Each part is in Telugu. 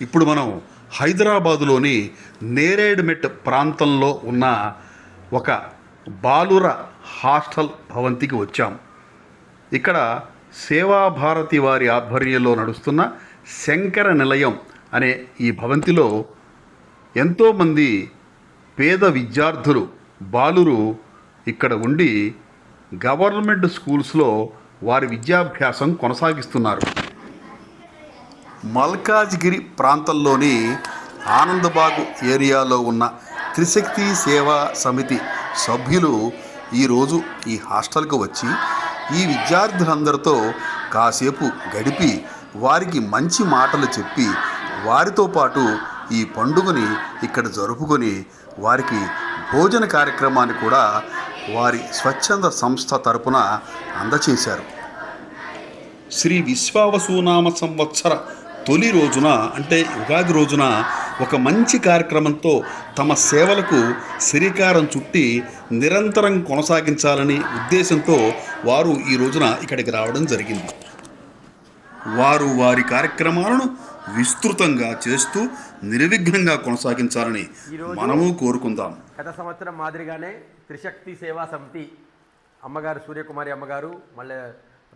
ఇప్పుడు మనం హైదరాబాదులోని నేరేడ్మెట్ ప్రాంతంలో ఉన్న ఒక బాలుర హాస్టల్ భవంతికి వచ్చాం. ఇక్కడ సేవాభారతి వారి ఆధ్వర్యంలో నడుస్తున్న శంకర నిలయం అనే ఈ భవంతిలో ఎంతోమంది పేద విద్యార్థులు బాలురు ఇక్కడ ఉండి గవర్నమెంట్ స్కూల్స్లో వారి విద్యాభ్యాసం కొనసాగిస్తున్నారు. మల్కాజ్గిరి ప్రాంతంలోని ఆనందబాగు ఏరియాలో ఉన్న త్రిశక్తి సేవా సమితి సభ్యులు ఈరోజు ఈ హాస్టల్కు వచ్చి ఈ విద్యార్థులందరితో కాసేపు గడిపి వారికి మంచి మాటలు చెప్పి వారితో పాటు ఈ పండుగని ఇక్కడ జరుపుకొని వారికి భోజన కార్యక్రమాన్ని కూడా వారి స్వచ్ఛంద సంస్థ తరపున అందచేశారు. శ్రీ విశ్వావసునామ సంవత్సర తొలి రోజున అంటే ఉగాది రోజున ఒక మంచి కార్యక్రమంతో తమ సేవలకు శ్రీకారం చుట్టి నిరంతరం కొనసాగించాలని ఉద్దేశంతో వారు ఈ రోజున ఇక్కడికి రావడం జరిగింది. వారు వారి కార్యక్రమాలను విస్తృతంగా చేస్తూ నిర్విఘ్నంగా కొనసాగించాలని మనము కోరుకుందాం. గత సంవత్సరం మాదిరిగానే త్రిశక్తి సేవా సమితి అమ్మగారు సూర్యకుమారి అమ్మగారు మళ్ళీ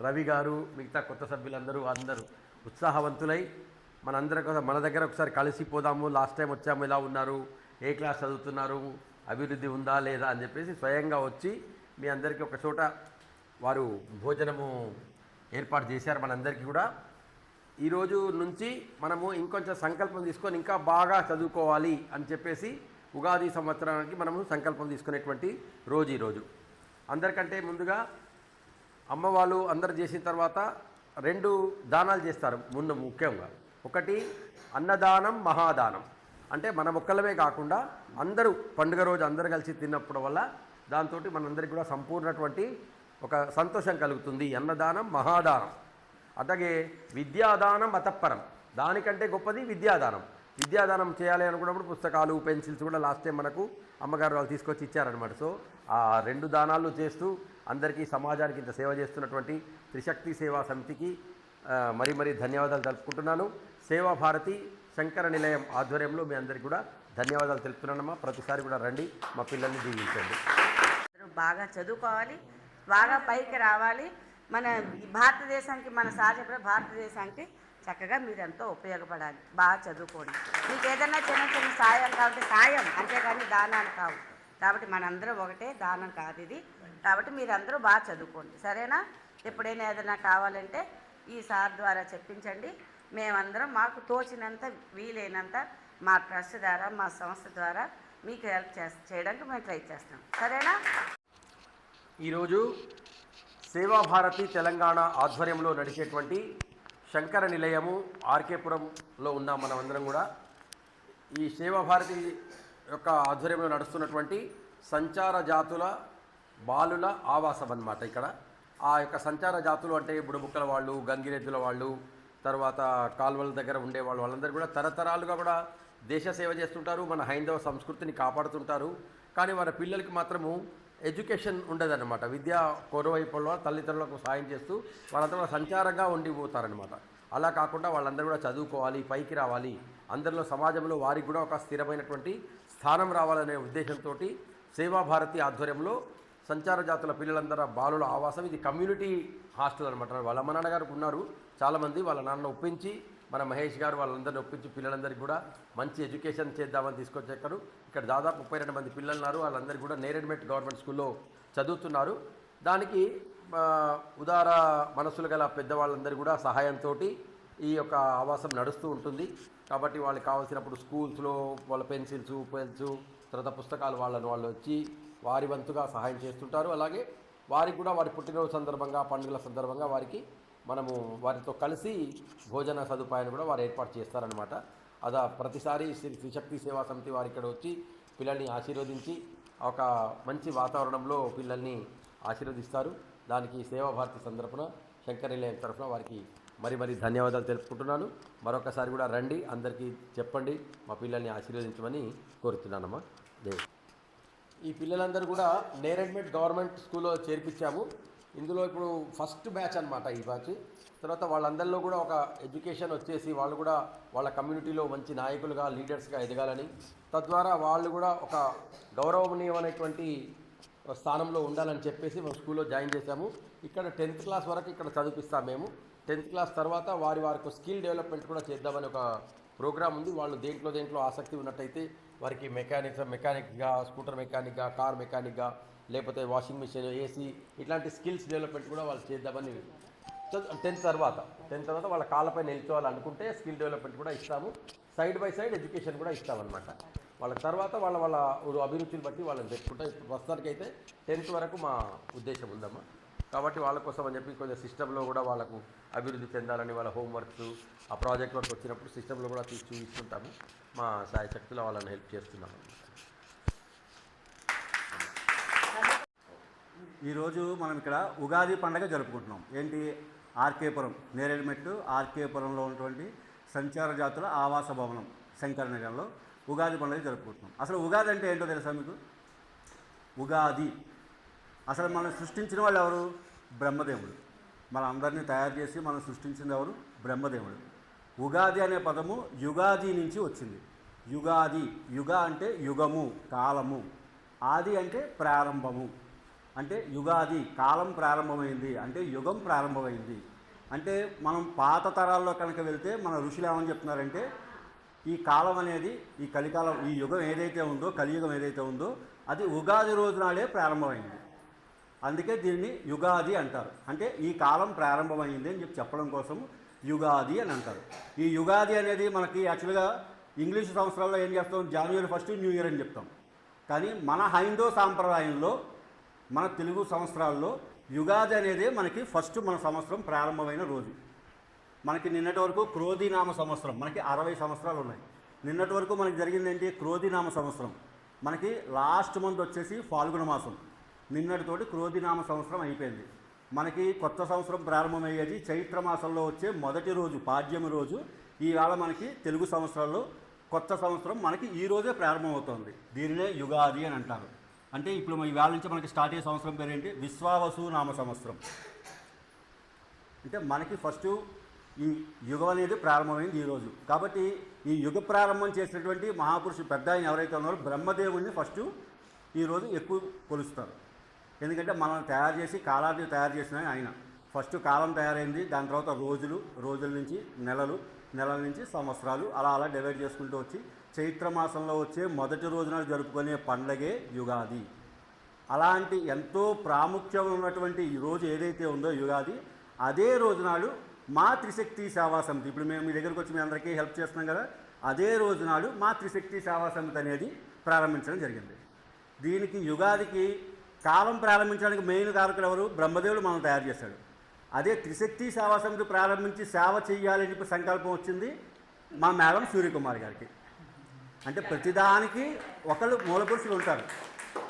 రవి గారు మిగతా కొత్త సభ్యులందరూ అందరూ ఉత్సాహవంతులై మనందరి కోసం మన దగ్గర ఒకసారి కలిసిపోదాము లాస్ట్ టైం వచ్చాము ఇలా ఉన్నారు? ఏ క్లాస్ చదువుతున్నారు? అభివృద్ధి ఉందా లేదా అని చెప్పేసి స్వయంగా వచ్చి మీ అందరికీ ఒక చోట వారు భోజనము ఏర్పాటు చేశారు మనందరికీ కూడా. ఈరోజు నుంచి మనము ఇంకొంచెం సంకల్పం తీసుకొని ఇంకా బాగా చదువుకోవాలి అని చెప్పేసి ఉగాది సంవత్సరానికి మనము సంకల్పం తీసుకునేటువంటి రోజు ఈరోజు అందరికంటే ముందుగా అమ్మవాళ్ళు అందరు చేసిన తర్వాత రెండు దానాలు చేస్తారు ముందు ముఖ్యంగా. ఒకటి అన్నదానం మహాదానం. అంటే మన ఒక్కలమే కాకుండా అందరూ పండుగ రోజు అందరూ కలిసి తిన్నప్పుడు వల్ల దాంతో మనందరికీ కూడా సంపూర్ణటువంటి ఒక సంతోషం కలుగుతుంది. అన్నదానం మహాదానం. అట్లాగే విద్యాదానం మతపరం. దానికంటే గొప్పది విద్యాదానం. విద్యాదానం చేయాలి అనుకున్నప్పుడు పుస్తకాలు పెన్సిల్స్ కూడా లాస్ట్ టైం మనకు అమ్మగారు వాళ్ళు తీసుకొచ్చి ఇచ్చారనమాట సో ఆ రెండు దానాలు చేస్తూ అందరికీ సమాజానికి ఇంత సేవ చేస్తున్నటువంటి త్రిశక్తి సేవా సమితికి మరీ మరీ ధన్యవాదాలు తెలుపుకుంటున్నాను. సేవాభారతి శంకర నిలయం ఆధ్వర్యంలో మీ అందరికీ కూడా ధన్యవాదాలు తెలుపుతున్నానమ్మా. ప్రతిసారి కూడా రండి మా పిల్లల్ని దీవించండి. బాగా చదువుకోవాలి బాగా పైకి రావాలి. మన భారతదేశానికి మన సార్ భారతదేశానికి చక్కగా మీరెంతో ఉపయోగపడాలి. బాగా చదువుకోండి. మీకు ఏదైనా చిన్న చిన్న సాయం కాబట్టి సాయం అంతేగాని దానాలు కావు. కాబట్టి మనందరం ఒకటే దానం కాదు ఇది. కాబట్టి మీరందరూ బాగా చదువుకోండి. సరేనా? ఎప్పుడైనా ఏదైనా కావాలంటే ఈ సార్ ద్వారా చెప్పించండి. మేమందరం మాకు తోచినంత వీలైనంత మా ట్రస్ట్ ద్వారా మా సంస్థ ద్వారా మీకు హెల్ప్ చేస్ చేయడానికి మేము ట్రై చేస్తాం. సరేనా? ఈరోజు సేవాభారతి తెలంగాణ ఆధ్వర్యంలో నడిచేటువంటి శంకర నిలయము ఆర్కేపురంలో ఉన్నాం మనం అందరం కూడా. ఈ సేవాభారతి యొక్క ఆధ్వర్యంలో నడుస్తున్నటువంటి సంచార జాతుల బాలుల ఆవాసం అన్నమాట ఇక్కడ. ఆ యొక్క సంచార జాతులు అంటే బుడబుక్కల వాళ్ళు గంగిరెద్దుల వాళ్ళు తర్వాత కాలువల దగ్గర ఉండే వాళ్ళు వాళ్ళందరూ కూడా తరతరాలుగా కూడా దేశ సేవ చేస్తుంటారు మన హైందవ సంస్కృతిని కాపాడుతుంటారు. కానీ వారి పిల్లలకి మాత్రము ఎడ్యుకేషన్ ఉండదన్నమాట. విద్య కొరవైపులో తల్లిదండ్రులకు సాయం చేస్తూ వాళ్ళంతా కూడా సంచారంగా ఉండిపోతారనమాట అలా కాకుండా వాళ్ళందరూ కూడా చదువుకోవాలి పైకి రావాలి. అందరిలో సమాజంలో వారికి కూడా ఒక స్థిరమైనటువంటి స్థానం రావాలనే ఉద్దేశంతో సేవాభారతి ఆధ్వర్యంలో సంచార జాతుల పిల్లలందరూ బాలుల ఆవాసం. ఇది కమ్యూనిటీ హాస్టల్ అనమాట వాళ్ళ అమ్మ నాన్నగారు ఉన్నారు. చాలామంది వాళ్ళ నాన్న ఒప్పించి మన మహేష్ గారు వాళ్ళందరినీ ఒప్పించి పిల్లలందరికీ కూడా మంచి ఎడ్యుకేషన్ చేద్దామని తీసుకొచ్చారు ఇక్కడ దాదాపు ముప్పై రెండు మంది పిల్లలు ఉన్నారు వాళ్ళందరికీ కూడా నేరెడ్మెట్ గవర్నమెంట్ స్కూల్లో చదువుతున్నారు. దానికి ఉదార మనసులు గల పెద్దవాళ్ళందరూ కూడా సహాయంతో ఈ యొక్క ఆవాసం నడుస్తూ ఉంటుంది. కాబట్టి వాళ్ళకి కావాల్సినప్పుడు స్కూల్స్లో వాళ్ళ పెన్సిల్స్ పెన్స్ తర్వాత పుస్తకాలు వాళ్ళని వాళ్ళు వచ్చి వారి వంతుగా సహాయం చేస్తుంటారు. అలాగే వారికి కూడా వారి పుట్టినరోజు సందర్భంగా పండుగల సందర్భంగా వారికి మనము వారితో కలిసి భోజన సదుపాయాన్ని కూడా వారు ఏర్పాటు చేస్తారనమాట అదా ప్రతిసారి శ్రీ శ్రీశక్తి సేవా సమితి వారు ఇక్కడ వచ్చి పిల్లల్ని ఆశీర్వదించి ఒక మంచి వాతావరణంలో పిల్లల్ని ఆశీర్వదిస్తారు. దానికి సేవాభారతి సందర్భన శంకరనిలయం తరఫున వారికి మరి మరి ధన్యవాదాలు తెలుపుకుంటున్నాను. మరొకసారి కూడా రండి అందరికీ చెప్పండి మా పిల్లల్ని ఆశీర్వదించమని కోరుతున్నానమ్మా. దేవ్ ఈ పిల్లలందరూ కూడా నేరెడ్మెట్ గవర్నమెంట్ స్కూల్లో చేర్పించాము. ఇందులో ఇప్పుడు ఫస్ట్ బ్యాచ్ అనమాట ఈ బ్యాచ్. తర్వాత వాళ్ళందరిలో కూడా ఒక ఎడ్యుకేషన్ వచ్చేసి వాళ్ళు కూడా వాళ్ళ కమ్యూనిటీలో మంచి నాయకులుగా లీడర్స్గా ఎదగాలని తద్వారా వాళ్ళు కూడా ఒక గౌరవనీయమైనటువంటి స్థానంలో ఉండాలని చెప్పేసి మేము స్కూల్లో జాయిన్ చేశాము. ఇక్కడ టెన్త్ క్లాస్ వరకు ఇక్కడ చదివిస్తాం మేము. టెన్త్ క్లాస్ తర్వాత వారి వారికి స్కిల్ డెవలప్మెంట్ కూడా చేద్దామని ఒక ప్రోగ్రామ్ ఉంది. వాళ్ళు దేంట్లో దేంట్లో ఆసక్తి ఉన్నట్టయితే వారికి మెకానిక్స్ మెకానిక్గా స్కూటర్ మెకానిక్గా కార్ మెకానిక్గా లేకపోతే వాషింగ్ మిషన్ ఏసీ ఇట్లాంటి స్కిల్స్ డెవలప్మెంట్ కూడా వాళ్ళు చేద్దామని టెన్త్ తర్వాత టెన్త్ తర్వాత వాళ్ళ కాళ్ళపై నిల్చోవాలనుకుంటే స్కిల్ డెవలప్మెంట్ కూడా ఇస్తాము. సైడ్ బై సైడ్ ఎడ్యుకేషన్ కూడా ఇస్తామన్నమాట. వాళ్ళ తర్వాత వాళ్ళ వాళ్ళ అభిరుచిని బట్టి వాళ్ళని పెట్టుకుంటాం ప్రస్తుతానికైతే టెన్త్ వరకు మా ఉద్దేశం ఉందమ్మా. కాబట్టి వాళ్ళ కోసం అని చెప్పి కొంచెం సిస్టంలో కూడా వాళ్ళకు అభివృద్ధి చెందాలని వాళ్ళ హోంవర్క్స్ ఆ ప్రాజెక్ట్ వర్క్ వచ్చినప్పుడు సిస్టంలో కూడా తీసి చూపిస్తుంటాము. మా సాయ శక్తిలో వాళ్ళని హెల్ప్ చేస్తున్నాము. ఈరోజు మనం ఇక్కడ ఉగాది పండగ జరుపుకుంటున్నాం. ఏంటి? ఆర్కేపురం నేరేడుమెట్టు ఆర్కేపురంలో ఉన్నటువంటి సంచార జాతుల ఆవాస భవనం శంకరనగర్లో ఉగాది పండుగ జరుపుకుంటున్నాం. అసలు ఉగాది అంటే ఏంటో తెలుసా మీకు? ఉగాది. అసలు మనం సృష్టించిన వాళ్ళు ఎవరు? బ్రహ్మదేవుడు. మన అందరినీ తయారు చేసి మనం సృష్టించింది ఎవరు? బ్రహ్మదేవుడు. ఉగాది అనే పదము యుగాది నుంచి వచ్చింది. యుగాది యుగ అంటే యుగము కాలము. ఆది అంటే ప్రారంభము. అంటే యుగాది కాలం ప్రారంభమైంది. అంటే యుగం ప్రారంభమైంది. అంటే మనం పాత తరాల్లో కనుక వెళ్తే మన ఋషులు ఏమని చెప్తున్నారంటే ఈ కాలం అనేది ఈ కలికాలం ఈ యుగం ఏదైతే ఉందో కలియుగం ఏదైతే ఉందో అది ఉగాది రోజు నాడే ప్రారంభమైంది. అందుకే దీన్ని యుగాది అంటారు. అంటే ఈ కాలం ప్రారంభమైంది అని చెప్పి చెప్పడం కోసం యుగాది అని అంటారు. ఈ యుగాది అనేది మనకి యాక్చువల్గా ఇంగ్లీష్ సంవత్సరాల్లో ఏం చేస్తాం? జనవరి ఫస్ట్ న్యూ ఇయర్ అని చెప్తాం. కానీ మన హైందో సాంప్రదాయంలో మన తెలుగు సంవత్సరాల్లో యుగాది అనేది మనకి ఫస్ట్ మన సంవత్సరం ప్రారంభమైన రోజు. మనకి నిన్నటి వరకు క్రోధినామ సంవత్సరం మనకి అరవై సంవత్సరాలు ఉన్నాయి. నిన్నటి వరకు మనకి జరిగింది ఏంటి? క్రోధినామ సంవత్సరం. మనకి లాస్ట్ మంత్ వచ్చేసి ఫాల్గుణ మాసం. నిన్నటితోటి క్రోధినామ సంవత్సరం అయిపోయింది. మనకి కొత్త సంవత్సరం ప్రారంభమయ్యేది చైత్ర మాసంలో వచ్చే మొదటి రోజు పాడ్యమి రోజు. ఈవేళ మనకి తెలుగు సంవత్సరాల్లో కొత్త సంవత్సరం మనకి ఈ రోజే ప్రారంభమవుతుంది. దీనినే యుగాది అని అంటారు. అంటే ఇప్పుడు ఈవేళ నుంచి మనకి స్టార్ట్ అయ్యే సంవత్సరం పేరేంటి? విశ్వావసు నామ సంవత్సరం. అంటే మనకి ఫస్ట్ ఈ యుగం అనేది ప్రారంభమైంది ఈరోజు కాబట్టి ఈ యుగ ప్రారంభం చేసినటువంటి మహాపురుషుడు పెద్ద ఆయన ఎవరైతే ఉన్నారో బ్రహ్మదేవుడిని ఫస్ట్ ఈరోజు ఎక్కువ కొలుస్తారు. ఎందుకంటే మనం తయారు చేసి కాలాన్ని తయారు చేసిన ఆయన. ఫస్ట్ కాలం తయారైంది దాని తర్వాత రోజులు రోజుల నుంచి నెలలు నెలల నుంచి సంవత్సరాలు అలా అలా డివైడ్ చేసుకుంటూ వచ్చి చైత్ర మాసంలో వచ్చే మొదటి రోజున జరుపుకునే పండగే యుగాది. అలాంటి ఎంతో ప్రాముఖ్యం ఉన్నటువంటి ఈ రోజు ఏదైతే ఉందో యుగాది అదే రోజు నాడు మా త్రిశక్తి సేవా సమితి. ఇప్పుడు మేము మీ దగ్గరకు వచ్చి మీ అందరికీ హెల్ప్ చేస్తున్నాం కదా అదే రోజు నాడు మా త్రిశక్తి సేవా సమితి అనేది ప్రారంభించడం జరిగింది. దీనికి యుగాదికి కాలం ప్రారంభించడానికి మెయిన్ కారకులు ఎవరు? బ్రహ్మదేవుడు మనం తయారు చేశాడు. అదే త్రిశక్తి సేవా సమితి ప్రారంభించి సేవ చేయాలని చెప్పి సంకల్పం వచ్చింది మా మేడం సూర్యకుమార్ గారికి. అంటే ప్రతిదానికి ఒకళ్ళు మూలపురుషులు ఉంటారు.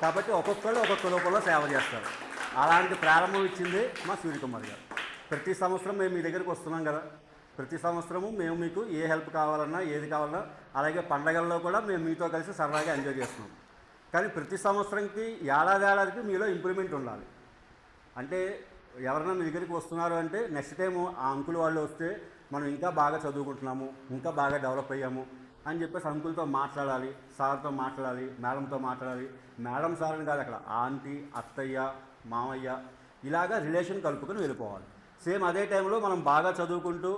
కాబట్టి ఒక్కొక్కళ్ళు ఒక్కొక్క రూపంలో సేవ చేస్తారు. అలాంటి ప్రారంభం ఇచ్చింది మా సూర్యకుమార్ గారు. ప్రతి సంవత్సరం మేము మీ దగ్గరికి వస్తున్నాం కదా. ప్రతి సంవత్సరము మేము మీకు ఏ హెల్ప్ కావాలన్నా ఏది కావాలన్నా అలాగే పండగల్లో కూడా మేము మీతో కలిసి సరదాగా ఎంజాయ్ చేస్తున్నాం. కానీ ప్రతి సంవత్సరంకి ఏడాది ఏడాదికి మీలో ఇంప్రూవ్మెంట్ ఉండాలి. అంటే ఎవరైనా మీ దగ్గరికి వస్తున్నారు అంటే నెక్స్ట్ టైం ఆ అంకుల్ వాళ్ళు వస్తే మనం ఇంకా బాగా చదువుకుంటున్నాము ఇంకా బాగా డెవలప్ అయ్యాము అని చెప్పేసి అంకుల్తో మాట్లాడాలి సార్తో మాట్లాడాలి మేడంతో మాట్లాడాలి. మేడం సార్ అని కాదు అక్కడ ఆంటీ అత్తయ్య మామయ్య ఇలాగా రిలేషన్ కలుపుకొని వెళ్ళిపోవాలి. సేమ్ అదే టైంలో మనం బాగా చదువుకుంటూ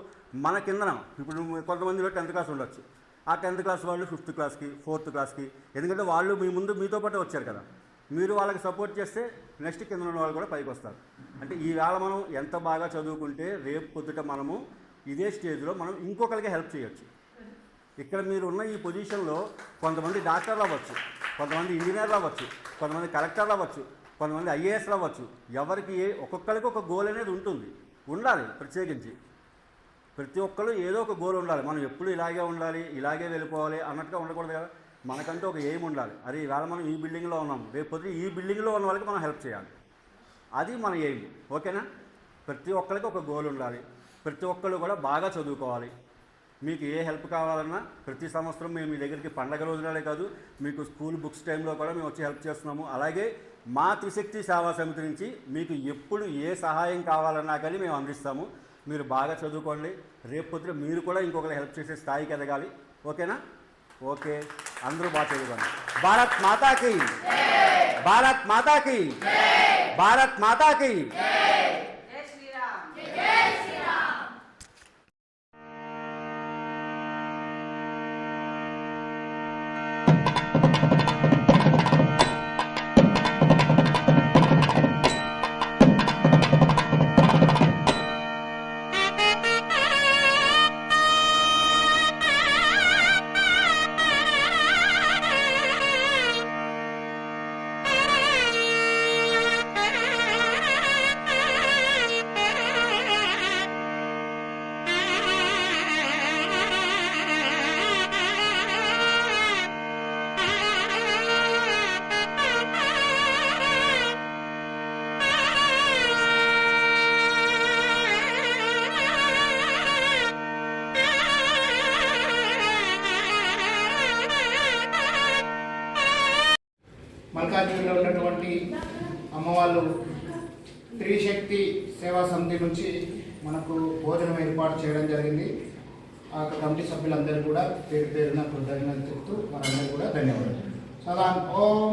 మన కిందన ఇప్పుడు కొంతమందిలో టెన్త్ క్లాస్ ఉండొచ్చు. ఆ టెన్త్ క్లాస్ వాళ్ళు ఫిఫ్త్ క్లాస్కి ఫోర్త్ క్లాస్కి. ఎందుకంటే వాళ్ళు మీ ముందు మీతో పాటు వచ్చారు కదా. మీరు వాళ్ళకి సపోర్ట్ చేస్తే నెక్స్ట్ కింద ఉన్న వాళ్ళు కూడా పైకి వస్తారు. అంటే ఈవేళ మనం ఎంత బాగా చదువుకుంటే రేపు పొద్దుట మనము ఇదే స్టేజ్లో మనం ఇంకొకరికి హెల్ప్ చేయొచ్చు. ఇక్కడ మీరు ఉన్న ఈ పొజిషన్లో కొంతమంది డాక్టర్లు అవ్వచ్చు కొంతమంది ఇంజనీర్లు అవ్వచ్చు కొంతమంది కలెక్టర్లు అవ్వచ్చు కొంతమంది ఐఏఎస్లు అవ్వచ్చు. ఎవరికి ఏ ఒక్కొక్కరికి ఒక గోల్ అనేది ఉంటుంది. ఉండాలి ప్రత్యేకించి. ప్రతి ఒక్కరు ఏదో ఒక గోల్ ఉండాలి. మనం ఎప్పుడు ఇలాగే ఉండాలి ఇలాగే వెళ్ళిపోవాలి అన్నట్టుగా ఉండకూడదు కదా. మనకంటూ ఒక ఎయిమ్ ఉండాలి. అది ఇవాళ మనం ఈ బిల్డింగ్లో ఉన్నాం రేపు పొద్దున ఈ బిల్డింగ్లో ఉన్న వాళ్ళకి మనం హెల్ప్ చేయాలి. అది మన ఎయిమ్. ఓకేనా? ప్రతి ఒక్కరికి ఒక గోల్ ఉండాలి. ప్రతి ఒక్కరు కూడా బాగా చదువుకోవాలి. మీకు ఏ హెల్ప్ కావాలన్నా ప్రతి సంవత్సరం మేము మీ దగ్గరికి పండగ రోజునాలే కాదు మీకు స్కూల్ బుక్స్ టైంలో కూడా మేము వచ్చి హెల్ప్ చేస్తున్నాము. అలాగే మా త్రిశక్తి సేవా సమితి నుంచి మీకు ఎప్పుడు ఏ సహాయం కావాలన్నా కానీ మేము అందిస్తాము. మీరు బాగా చదువుకోండి. రేపు పొద్దున మీరు కూడా ఇంకొకరు హెల్ప్ చేసే స్థాయికి ఎదగాలి. ఓకేనా? ఓకే. అందరూ బాగా చదువుకోండి. భారత్ మాతాకి. భారత్ మాతాకి. భారత్ మాతాకి. సేవా సమితి నుంచి మనకు భోజనం ఏర్పాటు చేయడం జరిగింది. ఆ కమిటీ సభ్యులందరూ కూడా పేరు పేరున కృతజ్ఞతలు చెప్తూ మనందరూ కూడా ధన్యవాదాలు. సదా ఓం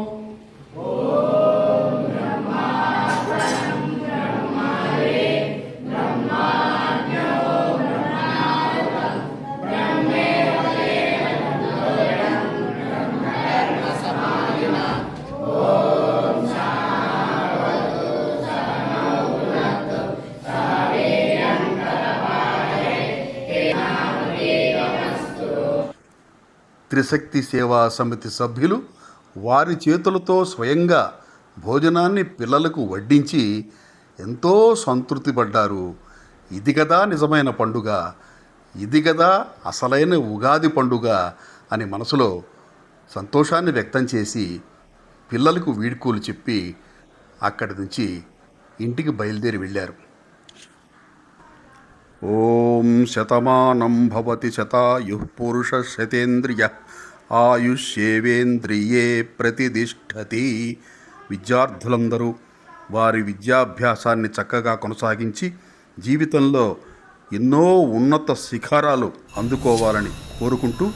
త్రిశక్తి సేవా సమితి సభ్యులు వారి చేతులతో స్వయంగా భోజనాన్ని పిల్లలకు వడ్డించి ఎంతో సంతృప్తి పడ్డారు. ఇది కదా నిజమైన పండుగ. ఇది కదా అసలైన ఉగాది పండుగ అని మనసులో సంతోషాన్ని వ్యక్తం చేసి పిల్లలకు వీడ్కోలు చెప్పి అక్కడి నుంచి ఇంటికి బయలుదేరి వెళ్ళారు. ఓం శతమానం భవతి శతాయు పురుష శతేంద్రియ ఆయుష్యేవేంద్రియే ప్రతిదిష్టతి విద్యార్థులందరూ వారి విద్యాభ్యాసాన్ని చక్కగా కొనసాగించి జీవితంలో ఎన్నో ఉన్నత శిఖరాలు అందుకోవాలని కోరుకుంటూ